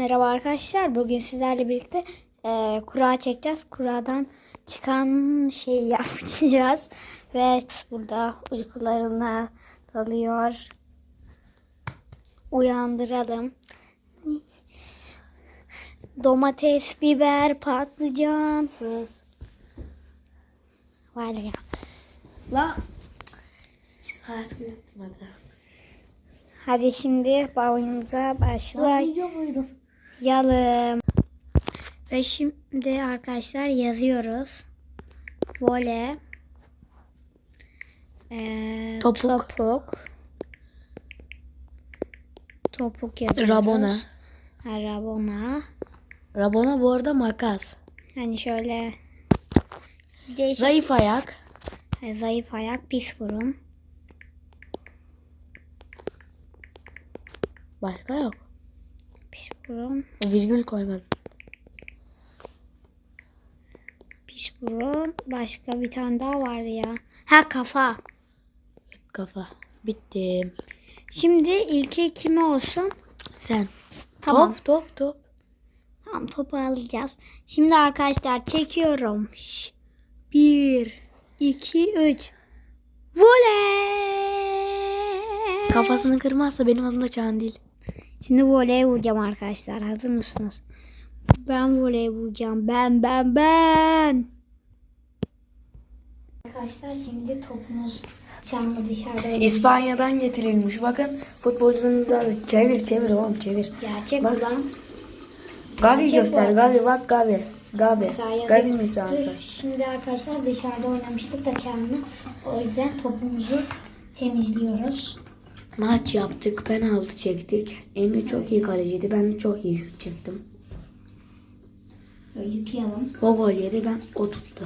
Merhaba arkadaşlar. Bugün sizlerle birlikte e, kura çekeceğiz. Kuradan çıkan şeyi yapacağız. Ve burada uykularına dalıyor. Uyandıralım. Domates, biber, patlıcan. Var ya. La. Saat uyutmadı. Hadi şimdi oyunumuza başlayalım. Video muydum? Yalım. Ve şimdi arkadaşlar yazıyoruz. Vole. Ee, Topuk. Topuk. Topuk yazıyoruz. Rabona. Ha, Rabona. Rabona bu arada makas. Hani şöyle değişik Zayıf ayak. Ha, zayıf ayak, pis burun. Başka yok. Burun, Virgül koymadım. pis burun. Başka bir tane daha vardı ya. Ha kafa. Kafa. Bitti. Şimdi ilki kime olsun? Sen. Tamam. Top top top. Tamam topu alacağız. Şimdi arkadaşlar çekiyorum. Bir, iki, üç. Voley! Kafasını kırmazsa benim adım da Çağan değil. Şimdi voley vuracağım arkadaşlar. Hazır mısınız? Ben voley vuracağım. Ben, ben, ben. Arkadaşlar şimdi topumuz çarmı dışarıda. İspanya'dan getirilmiş. Bakın futbolcunun da çevir çevir oğlum çevir. Gerçek Bak. olan. Gavi Gerçek göster. bu. Gavi bak Gavi. Gavi. Gavi dur. Şimdi arkadaşlar dışarıda oynamıştık da çarmı. O yüzden topumuzu temizliyoruz. Maç yaptık. Penaltı çektik. Emre çok iyi kaleciydi. Ben çok iyi şut çektim. Böyle yıkayalım. O gol yedi ben o tuttu.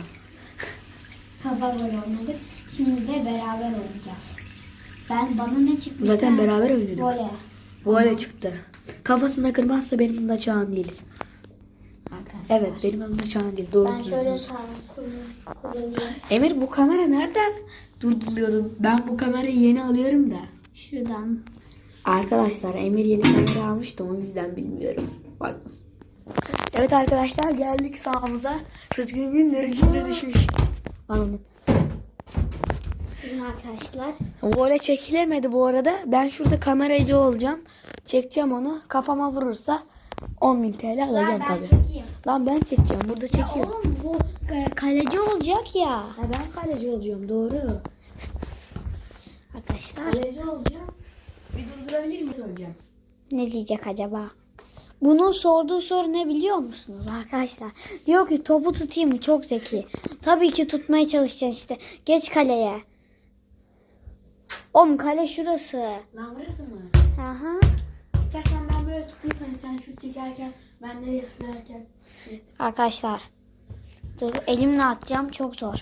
Kafa gol oynadık. Şimdi de beraber oynayacağız. Ben bana ne çıkmış? Zaten beraber oynadık. Voley. Böyle çıktı. Kafasına kırmazsa benim adım da Çağan değil. Arkadaşlar. Evet benim adım da Çağan değil. Doğru Ben şöyle kullanıyorum. Emir bu kamera nereden durduruluyordu? Ben bu kamerayı yeni alıyorum da. Şuradan. Arkadaşlar Emir yeni kamera almıştı o yüzden bilmiyorum. Bak. Evet arkadaşlar geldik sahamıza. Rızkın günleri üstüne düşmüş. Şimdi arkadaşlar. Vole çekilemedi bu arada. Ben şurada kameracı olacağım. Çekeceğim onu. Kafama vurursa 10.000 TL alacağım çekeyim. Lan ben çekeceğim. Burada çekiyorum. Oğlum bu e, kaleci olacak ya. Ha, ben kaleci olacağım doğru. Arkadaşlar. Kaleci olacağım. Bir durdurabilir misin hocam? Ne diyecek acaba? Bunun sorduğu soru ne biliyor musunuz arkadaşlar? Diyor ki topu tutayım mı? Çok zeki. Tabii ki tutmaya çalışacaksın işte. Geç kaleye. Oğlum kale şurası. Lan burası mı? Aha. İstersen ben böyle tutayım hani sen şut çekerken ben nereye sınarken. Arkadaşlar. Dur elimle atacağım çok zor.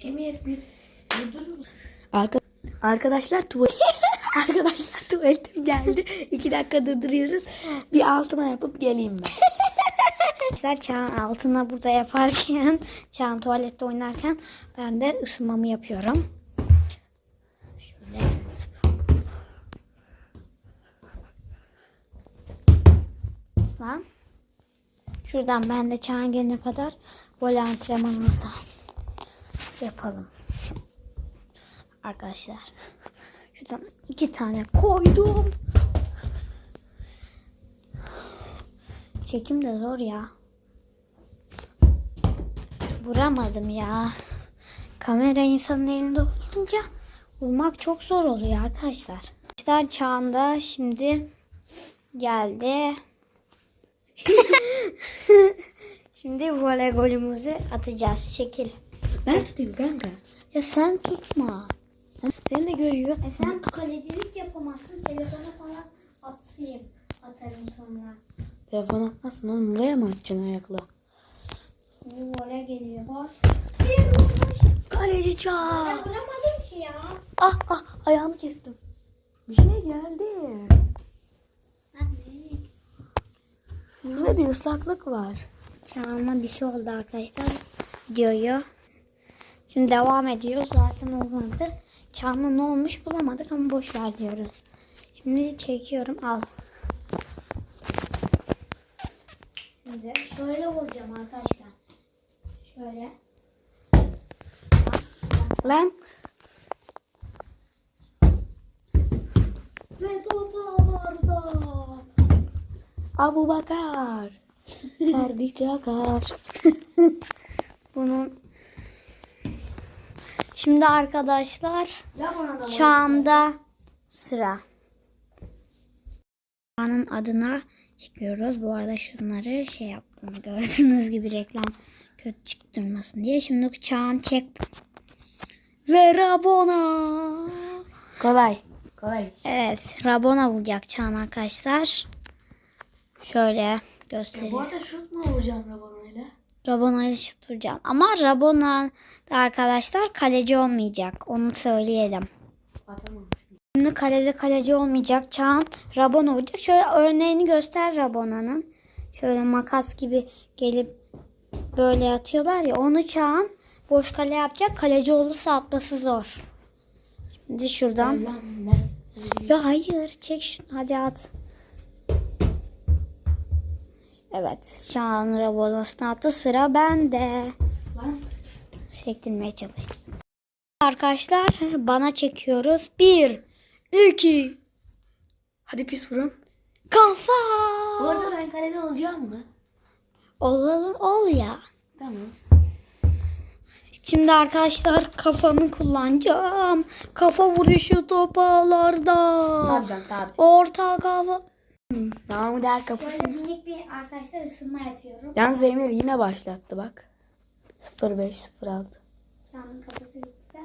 Emir bir durdur musun? Arka Arkadaşlar tuvalet Arkadaşlar tuvaletim geldi. İki dakika durduruyoruz. Bir altıma yapıp geleyim ben. Arkadaşlar Çağan altına burada yaparken, Çağan tuvalette oynarken ben de ısınmamı yapıyorum. Şöyle. Lan. Şuradan ben de Çağan gelene kadar vol antrenmanımızı yapalım. Arkadaşlar. Şuradan iki tane koydum. Çekim de zor ya. Vuramadım ya. Kamera insanın elinde olunca vurmak çok zor oluyor arkadaşlar. Arkadaşlar çağında şimdi geldi. şimdi voley golümüzü atacağız. Çekil. Ben tutayım kanka. Ya sen tutma. Seni de görüyor. E sen kalecilik yapamazsın. Telefona falan atayım. Atarım sonra. Telefon atmasın oğlum. Buraya mı atacaksın ayakla? Voley geliyor. Bak. Kaleci çağ. Ben vuramadım ki ya. Ah ah ayağımı kestim. Bir şey geldi. Anne. Burada bir ıslaklık var. Çağına bir şey oldu arkadaşlar. Videoyu. Şimdi devam ediyoruz. Zaten olmadı. Çağına ne olmuş bulamadık ama boş ver diyoruz. Şimdi çekiyorum. Al. Şimdi şöyle vuracağım arkadaşlar. Şöyle. Lan. Ve top ağlarda. Abu Bakar. Ferdi Çakar. Bunun Şimdi arkadaşlar Ya bana da şu anda sıra. Çağan'ın adına çekiyoruz. Bu arada şunları şey yaptım. Gördüğünüz gibi reklam kötü çıktırmasın diye. Şimdi Çağan çek. Ve Rabona. Kolay. Kolay. Evet. Rabona vuracak Çağan arkadaşlar. Şöyle göstereyim. Bu arada şut mu vuracağım Rabona'yla? Rabona'ya şut vuracağım. Ama Rabona da arkadaşlar kaleci olmayacak. Onu söyleyelim. Şimdi kalede kaleci olmayacak. Çağan Rabona vuracak. Şöyle örneğini göster Rabona'nın. Şöyle makas gibi gelip böyle atıyorlar ya. Onu Çağan boş kale yapacak. Kaleci olursa atması zor. Şimdi şuradan. Ya hayır çek şunu hadi at. Evet Çağan Rabona'sını attı. Sıra bende. Lan. Sektirmeye çalışayım. Arkadaşlar bana çekiyoruz. Bir, iki, Hadi pis vurun. kafa. Bu arada ben kalede olacağım mı? Ol, ol, ya. Tamam. Şimdi arkadaşlar kafamı kullanacağım. Kafa vuruşu topağlarda. Tabii tabii. Orta kafa. Namı der kafası. Böyle minik bir arkadaşlar ısınma yapıyorum. Yalnız Emir yine başlattı bak. 0506. Çağan'ın kafası gitti.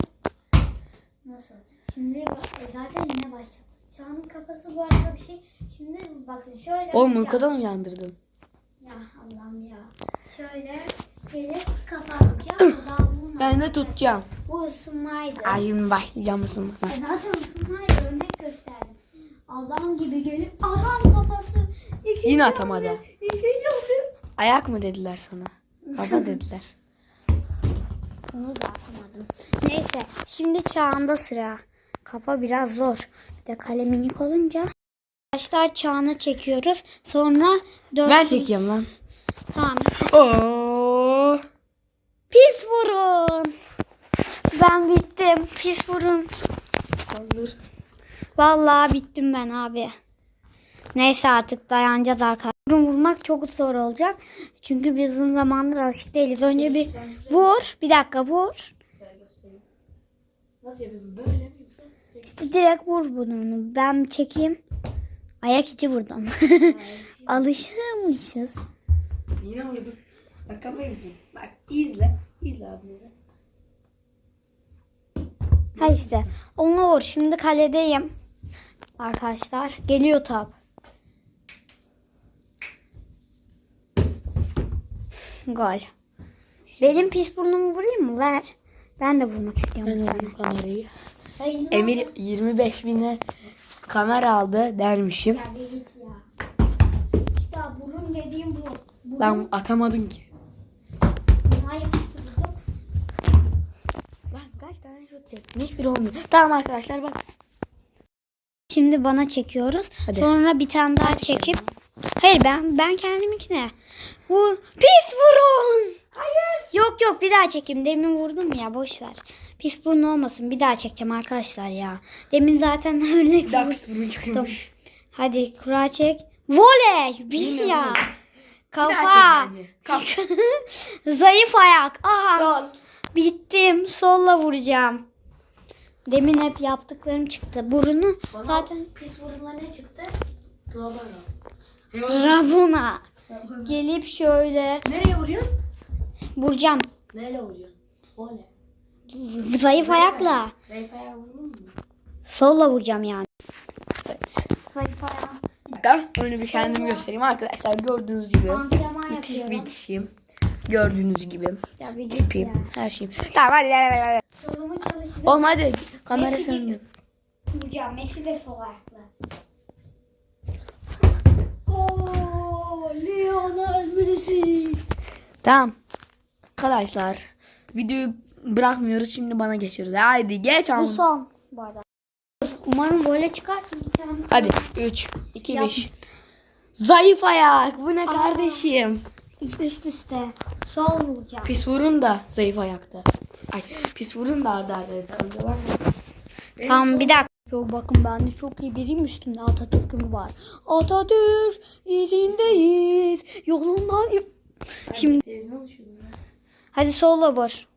Nasıl? Şimdi bak, e, zaten yine başladı. Çağan'ın kafası bu arada bir şey. Şimdi bakın şöyle. Oğlum uykudan uyandırdın. Ya Allah'ım ya. Şöyle gelip kapatacağım. Ben de tutacağım. Bu ısınmaydı. Ay başlayacağım mısın bana? E zaten ısınmaydı. Örnek gösterdim. Adam gibi gelip adam kafası. ikinci Yine atamadı. hamle. Ayak mı dediler sana? Kafa dediler. Onu da atamadım. Neyse. Şimdi çağında sıra. Kafa biraz zor. Bir de kale minik olunca. Arkadaşlar çağına çekiyoruz. Sonra dört... Ben çekiyorum lan. Tamam. Oo. Pis vurun. Ben bittim. Pis vurun. Kaldır. Vallahi bittim ben abi. Neyse artık dayanacağız arkadaşlar. Vurmak çok zor olacak. Çünkü biz uzun zamandır alışık değiliz. Önce bir vur. Bir dakika vur. İşte direkt vur bunu. Ben çekeyim. Ayak içi vurdum. Alışmışız. Yine vurdum. Bak kafayı. Bak izle. İzle abinize. Ha işte. Ona vur. Şimdi kaledeyim. Arkadaşlar. Geliyor top. Gol. Benim pis burnumu vurayım mı? Ver. Ben de vurmak istiyorum. Ben kamerayı. Emir 25 bine kamera aldı dermişim. Ya bir git ya. İşte burun dediğim bu. Burun Lan atamadın ki. yapıştırdım. Lan kaç tane şut çektim? Hiçbiri olmuyor. Tamam arkadaşlar bak. Şimdi bana çekiyoruz. Hadi. Sonra bir tane daha çekip Hayır ben ben kendiminkine. Vur. Pis vurun. Hayır. Yok yok bir daha çekeyim. Demin vurdum ya boş ver. Pis burun olmasın. Bir daha çekeceğim arkadaşlar ya. Demin zaten örnek vurdum. burun çıkıyormuş. Hadi kura çek. Voley. Bir Yine ya. voley. Kafa. Zayıf ayak. Aha. Sol. Bittim. Solla vuracağım. Demin hep yaptıklarım çıktı. Burunu zaten pis vurunla ne çıktı? Rabana. Rabona. Gelip şöyle Nereye vuruyorsun? vuracağım. Neyle vuruyorsun? Ole. Zayıf ayakla. Zayıf ayağı vurur mu? Solla vuracağım yani. Evet. Zayıf ayağı. Bir dakika önce bir kendimi göstereyim arkadaşlar. Gördüğünüz gibi. Antrenman Müthiş bir kişiyim. Gördüğünüz gibi. Ya bir git Tipim. ya. Her şeyim. Tamam hadi hadi hadi. hadi. Solumu çalıştırıp Oğlum hadi. Kamera sende. vuracağım. Messi de sol ayaklı. Oo, Lionel Messi. Tamam. Arkadaşlar videoyu bırakmıyoruz şimdi bana geçiyoruz. Haydi geç Bu ama. son bu arada. Umarım böyle çıkar. Hadi 3 2 Yap. 5. Zayıf ayak. Bu ne kardeşim? üst üste. Sol vuracağım. Pis vurun da zayıf ayakta. Ay pis vurun da arda arda. Önce var mı? Tamam bir dakika. Yo, bakın bende çok iyi biriyim üstümde Atatürk'üm var. Atatürk izindeyiz. Yolundan... Şimdi ben. hadi sola vur.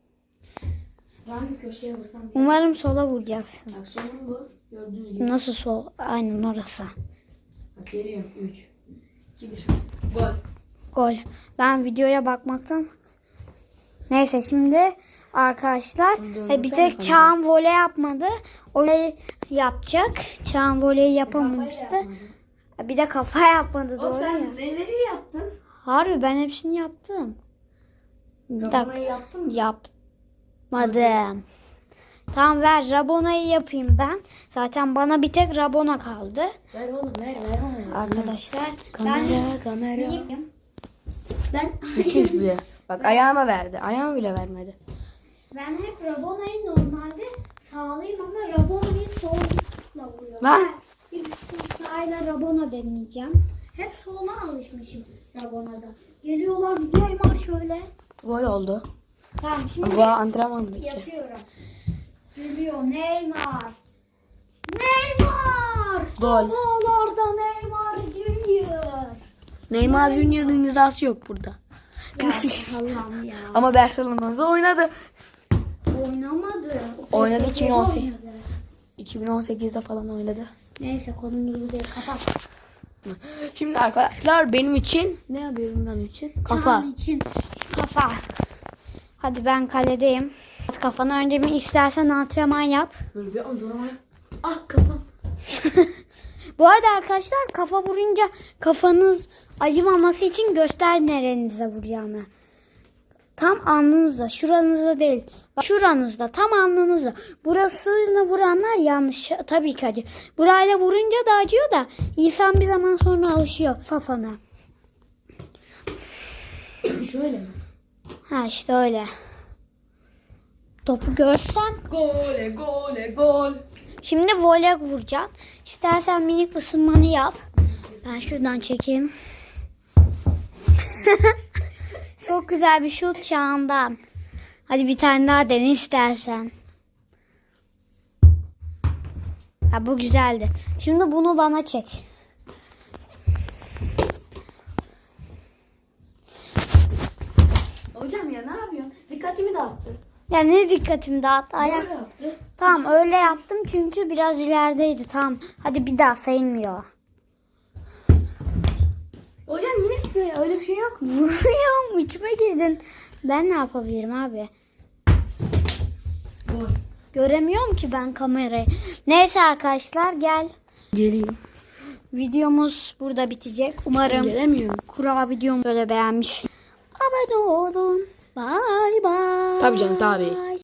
Ben köşeye vursam. Umarım sola vuracaksın. Bak sonum bu. Gördüğünüz gibi. Nasıl sol? Aynen orası. Bak geliyorum. 3, 2, 1. Gol. Gol. Ben videoya bakmaktan. Neyse şimdi arkadaşlar Döndürsene e, bir tek. Çağan voley yapmadı. O yapacak. Çağan voley yapamamıştı. Bir de kafa yapmadı Oğlum doğru ya. sen neleri yaptın? Harbi ben hepsini yaptım. Bir dakika. Ramona'yı yaptın mı? Yapmadım. Tamam ver Rabona'yı yapayım ben. Zaten bana bir tek Rabona kaldı. Ver oğlum ver ver onu. Arkadaşlar. Kamera kamera. Ben, ben, Müthiş bir. Bak ayağıma verdi. Ayağımı bile vermedi. Ben hep Rabona'yı normalde sağlayayım ama Rabona'yı solla vuruyorum. Lan. Bir sağıyla Rabona deneyeceğim. Hep sola alışmışım Rabona'da. Geliyorlar Neymar şöyle. Gol oldu. Tamam şimdi Bu antrenmanlık. yapıyorum. Geliyor Neymar. Neymar. Gol. Havalarda Neymar Junior. Neymar Junior'ın imzası yok burada. Allah'ım ya. Ama Barcelona'da oynadı. Oynamadı. Oynadı, 2018. Oynadı. 2018'de falan oynadı. Neyse konumuzu burada kapat. Şimdi arkadaşlar benim için ne yapıyorum ben için? Kafa. Çağan için kafa. Hadi ben kaledeyim. Kafanı önce bir istersen antrenman yap. Böyle bir antrenman. Ah kafam. Bu arada arkadaşlar kafa vurunca kafanız acımaması için göster nerenize vuracağını. Tam alnınızda, şuranızda değil. Bak şuranızda, tam alnınızda. Burasıyla vuranlar yanlış. Tabii ki acı. Burayla vurunca da acıyor da insan bir zaman sonra alışıyor kafana. Şöyle mi? Ha işte öyle. Topu görsen Gole gole gol. Şimdi voley vuracağım. İstersen minik ısınmanı yap. Ben şuradan çekeyim. Güzel bir şut çağından. Hadi bir tane daha dene istersen. Ha, bu güzeldi. Şimdi bunu bana çek. Hocam ya ne yapıyorsun? Dikkatimi dağıttı. Ya ne dikkatimi dağıttı. Ayak. Yaptı. Tamam öyle yaptım çünkü biraz ilerideydi. Tamam. Hadi bir daha sayılmıyor. Hocam yine öyle bir şey yok. Vuruyorum içime girdin. Ben ne yapabilirim abi? Gol. Göremiyorum ki ben kamerayı. Neyse arkadaşlar gel. Geleyim. Videomuz burada bitecek. Umarım Gelemiyorum. kura videomu böyle beğenmiş. Abone olun. Bye bye. Tabii canım, tabii.